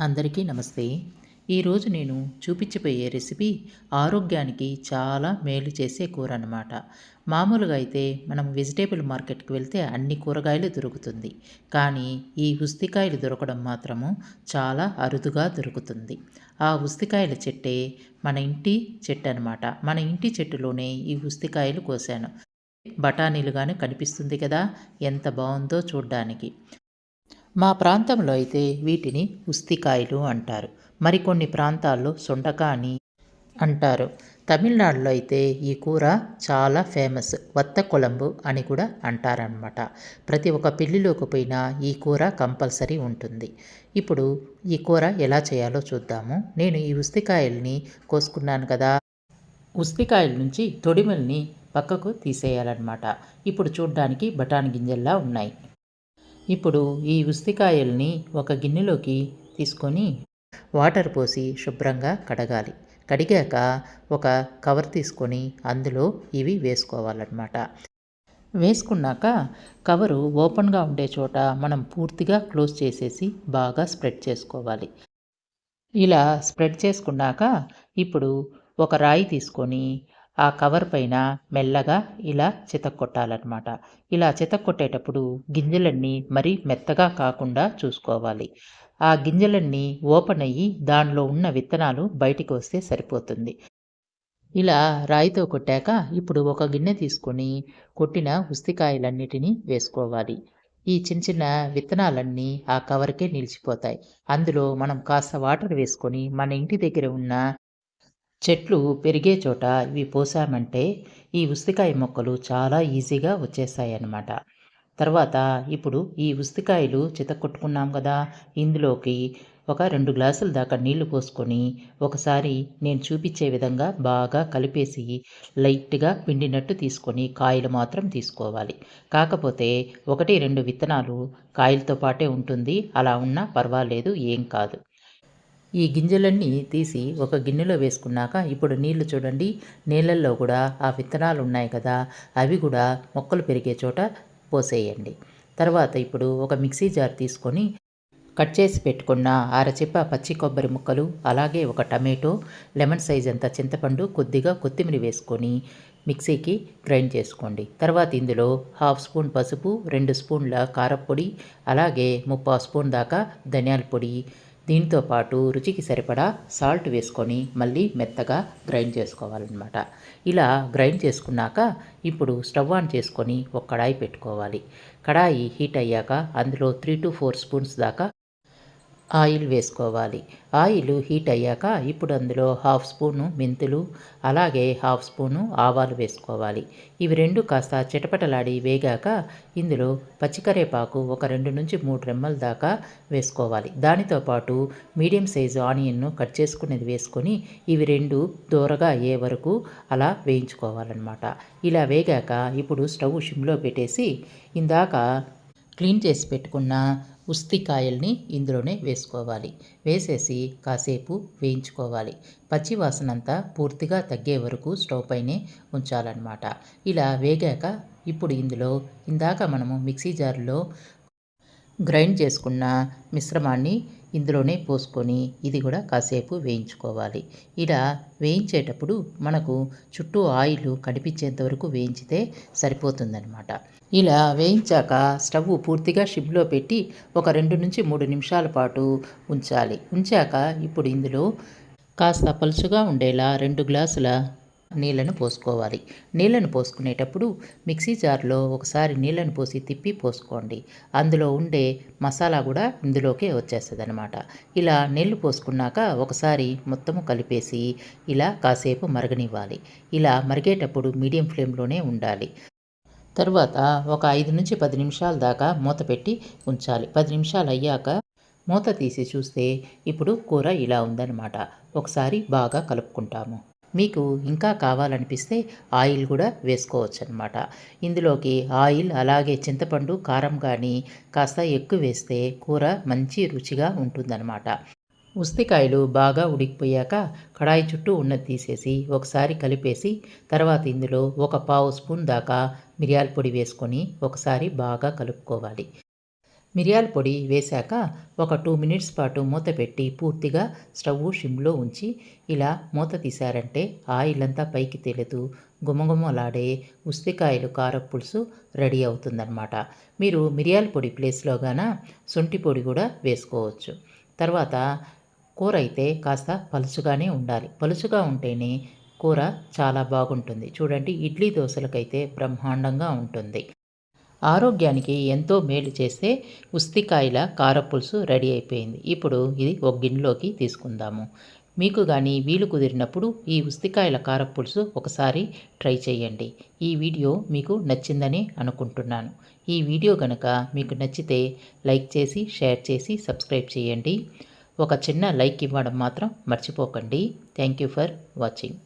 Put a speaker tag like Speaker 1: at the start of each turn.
Speaker 1: అందరికీ నమస్తే. ఈరోజు నేను చూపించబోయే రెసిపీ ఆరోగ్యానికి చాలా మేలు చేసే కూర అన్నమాట. మామూలుగా అయితే మనం వెజిటేబుల్ మార్కెట్కి వెళ్తే అన్ని కూరగాయలు దొరుకుతుంది. కానీ ఈ ఉస్తికాయలు దొరకడం మాత్రము చాలా అరుదుగా దొరుకుతుంది. ఆ ఉస్తికాయల చెట్టే మన ఇంటి చెట్టు అనమాట మన ఇంటి చెట్టులోనే ఈ ఉస్తికాయలు కోసాను. బఠానీలుగానే కనిపిస్తుంది కదా? ఎంత బాగుందో చూడ్డానికి. మా ప్రాంతంలో అయితే వీటిని ఉస్తికాయలు అంటారు. మరికొన్ని ప్రాంతాల్లో సొండక అని అంటారు. తమిళనాడులో అయితే ఈ కూర చాలా ఫేమస్. వత్త కొలంబు అని కూడా అంటారనమాట ప్రతి ఒక్క పెళ్ళిలోకి పోయినా ఈ కూర కంపల్సరీ ఉంటుంది. ఇప్పుడు ఈ కూర ఎలా చేయాలో చూద్దాము. నేను ఈ ఉస్తికాయల్ని కోసుకున్నాను కదా. ఉస్తికాయల నుంచి తొడిమల్ని పక్కకు తీసేయాలన్నమాట. ఇప్పుడు చూడ్డానికి బఠానీ గింజల్లా ఉన్నాయి. ఇప్పుడు ఈ ఉస్తికాయల్ని ఒక గిన్నెలోకి తీసుకొని వాటర్ పోసి శుభ్రంగా కడగాలి. కడిగాక ఒక కవర్ తీసుకొని అందులో ఇవి వేసుకోవాలన్నమాట. వేసుకున్నాక కవరు ఓపెన్గా ఉండే చోట మనం పూర్తిగా క్లోజ్ చేసేసి బాగా స్ప్రెడ్ చేసుకోవాలి. ఇలా స్ప్రెడ్ చేసుకున్నాక ఇప్పుడు ఒక రాయి తీసుకొని ఆ కవర్ పైన మెల్లగా ఇలా చితక్కొట్టాలన్నమాట. ఇలా చితక్కొట్టేటప్పుడు గింజలన్నీ మరీ మెత్తగా కాకుండా చూసుకోవాలి. ఆ గింజలన్నీ ఓపెన్ అయ్యి దానిలో ఉన్న విత్తనాలు బయటికి వస్తే సరిపోతుంది. ఇలా రాయితో కొట్టాక ఇప్పుడు ఒక గిన్నె తీసుకొని కొట్టిన ఉస్తికాయలన్నిటినీ వేసుకోవాలి. ఈ చిన్న చిన్న విత్తనాలన్నీ ఆ కవర్కే నిలిచిపోతాయి. అందులో మనం కాస్త వాటర్ వేసుకొని మన ఇంటి దగ్గర ఉన్న చెట్లు పెరిగే చోట ఇవి పోసామంటే ఈ ఉస్తికాయ మొక్కలు చాలా ఈజీగా వచ్చేసాయన్నమాట. అన్నమాట తర్వాత ఇప్పుడు ఈ ఉస్తికాయలు చితక్కొట్టుకున్నాం కదా ఇందులోకి ఒక రెండు గ్లాసుల దాకా నీళ్ళు పోసుకొని ఒకసారి నేను చూపించే విధంగా బాగా కలిపేసి లైట్గా పిండినట్టు తీసుకొని కాయలు మాత్రం తీసుకోవాలి. కాకపోతే ఒకటి రెండు విత్తనాలు కాయలతో పాటే ఉంటుంది అలా ఉన్నా పర్వాలేదు ఏం కాదు. ఈ గింజలన్నీ తీసి ఒక గిన్నెలో వేసుకున్నాక ఇప్పుడు నీళ్ళు చూడండి నీళ్ళల్లో కూడా ఆ విత్తనాలు ఉన్నాయి కదా అవి కూడా మొక్కలు పెరిగే చోట పోసేయండి. తర్వాత ఇప్పుడు ఒక మిక్సీ జార్ తీసుకొని కట్ చేసి పెట్టుకున్న అరచిప్ప పచ్చి కొబ్బరి ముక్కలు అలాగే ఒక టమాటో లెమన్ సైజ్ అంత చింతపండు కొద్దిగా కొత్తిమీర వేసుకొని మిక్సీకి గ్రైండ్ చేసుకోండి. తర్వాత ఇందులో హాఫ్ స్పూన్ పసుపు రెండు స్పూన్ల కారపొడి అలాగే ముప్పావు స్పూన్ దాకా ధనియాల పొడి దీంతో పాటు రుచికి సరిపడా సాల్ట్ వేసుకొని మళ్ళీ మెత్తగా గ్రైండ్ చేసుకోవాలన్నమాట. ఇలా గ్రైండ్ చేసుకున్నాక ఇప్పుడు స్టవ్ ఆన్ చేసుకొని ఒక కడాయి పెట్టుకోవాలి. కడాయి హీట్ అయ్యాక అందులో త్రీ టు ఫోర్ స్పూన్స్ దాకా ఆయిల్ వేసుకోవాలి. ఆయిల్ హీట్ అయ్యాక ఇప్పుడు అందులో హాఫ్ స్పూను మెంతులు అలాగే హాఫ్ స్పూను ఆవాలు వేసుకోవాలి. ఇవి రెండు కాస్త చిటపటలాడి వేగాక ఇందులో పచ్చికరేపాకు ఒక రెండు నుంచి మూడు రెమ్మల దాకా వేసుకోవాలి. దానితో పాటు మీడియం సైజు ఆనియన్ను కట్ చేసుకునేది వేసుకొని ఇవి రెండు దూరగా అయ్యే వరకు అలా వేయించుకోవాలన్నమాట. ఇలా వేగాక ఇప్పుడు స్టవ్ షిమ్లో పెట్టేసి ఇందాక క్లీన్ చేసి పెట్టుకున్న ఉస్తికాయల్ని ఇందులోనే వేసుకోవాలి. వేసేసి కాసేపు వేయించుకోవాలి. పచ్చి వాసనంతా పూర్తిగా తగ్గే వరకు స్టవ్ పైనే ఉంచాలన్నమాట. ఇలా వేగాక ఇప్పుడు ఇందులో ఇందాక మనము మిక్సీ జార్లో గ్రైండ్ చేసుకున్న మిశ్రమాన్ని ఇందులోనే పోసుకొని ఇది కూడా కాసేపు వేయించుకోవాలి. ఇలా వేయించేటప్పుడు మనకు చుట్టూ ఆయిల్ కనిపించేంత వరకు వేయించితే సరిపోతుందనమాట ఇలా వేయించాక స్టవ్ పూర్తిగా షిబ్లో పెట్టి ఒక రెండు నుంచి మూడు నిమిషాల పాటు ఉంచాలి. ఉంచాక ఇప్పుడు ఇందులో కాస్త పలుచుగా ఉండేలా రెండు గ్లాసుల నీళ్ళను పోసుకోవాలి. నీళ్ళను పోసుకునేటప్పుడు మిక్సీ జార్లో ఒకసారి నీళ్ళను పోసి తిప్పి పోసుకోండి. అందులో ఉండే మసాలా కూడా ఇందులోకే వచ్చేస్తుంది అనమాట ఇలా నీళ్ళు పోసుకున్నాక ఒకసారి మొత్తము కలిపేసి ఇలా కాసేపు మరగనివ్వాలి. ఇలా మరిగేటప్పుడు మీడియం ఫ్లేమ్లోనే ఉండాలి. తర్వాత ఒక ఐదు నుంచి పది నిమిషాల దాకా మూత పెట్టి ఉంచాలి. పది నిమిషాలు అయ్యాక మూత తీసి చూస్తే ఇప్పుడు కూర ఇలా ఉందన్నమాట. ఒకసారి బాగా కలుపుకుంటాము. మీకు ఇంకా కావాలనిపిస్తే ఆయిల్ కూడా వేసుకోవచ్చు అనమాట ఇందులోకి ఆయిల్ అలాగే చింతపండు కారం కానీ కాస్త ఎక్కువ వేస్తే కూర మంచి రుచిగా ఉంటుందన్నమాట. ఉస్తికాయలు బాగా ఉడికిపోయాక కడాయి చుట్టూ ఉన్నది తీసేసి ఒకసారి కలిపేసి తర్వాత ఇందులో ఒక పావు స్పూన్ దాకా మిరియాల పొడి వేసుకొని ఒకసారి బాగా కలుపుకోవాలి. మిరియాల పొడి వేశాక ఒక టూ మినిట్స్ పాటు మూత పెట్టి పూర్తిగా స్టవ్ షిమ్లో ఉంచి ఇలా మూత తీశారంటే ఆయిల్ అంతా పైకి తేలుతూ గుమగుమలాడే ఉస్తికాయలు కారపులుసు రెడీ అవుతుందన్నమాట. మీరు మిరియాల పొడి ప్లేస్లో గాన శొంఠి పొడి కూడా వేసుకోవచ్చు. తర్వాత కూర అయితే కాస్త పలుచుగానే ఉండాలి. పలుచుగా ఉంటేనే కూర చాలా బాగుంటుంది. చూడండి ఇడ్లీ దోశలకైతే బ్రహ్మాండంగా ఉంటుంది. ఆరోగ్యానికి ఎంతో మేలు చేసే ఉస్తికాయల కారపులుసు రెడీ అయిపోయింది. ఇప్పుడు ఇది ఒక గిన్నెలోకి తీసుకుందాము. మీకు కానీ వీలు కుదిరినప్పుడు ఈ ఉస్తికాయల కారపులుసు ఒకసారి ట్రై చేయండి. ఈ వీడియో మీకు నచ్చిందని అనుకుంటున్నాను. ఈ వీడియో కనుక మీకు నచ్చితే లైక్ చేసి షేర్ చేసి సబ్స్క్రైబ్ చేయండి. ఒక చిన్న లైక్ ఇవ్వడం మాత్రం మర్చిపోకండి. Thank you for watching.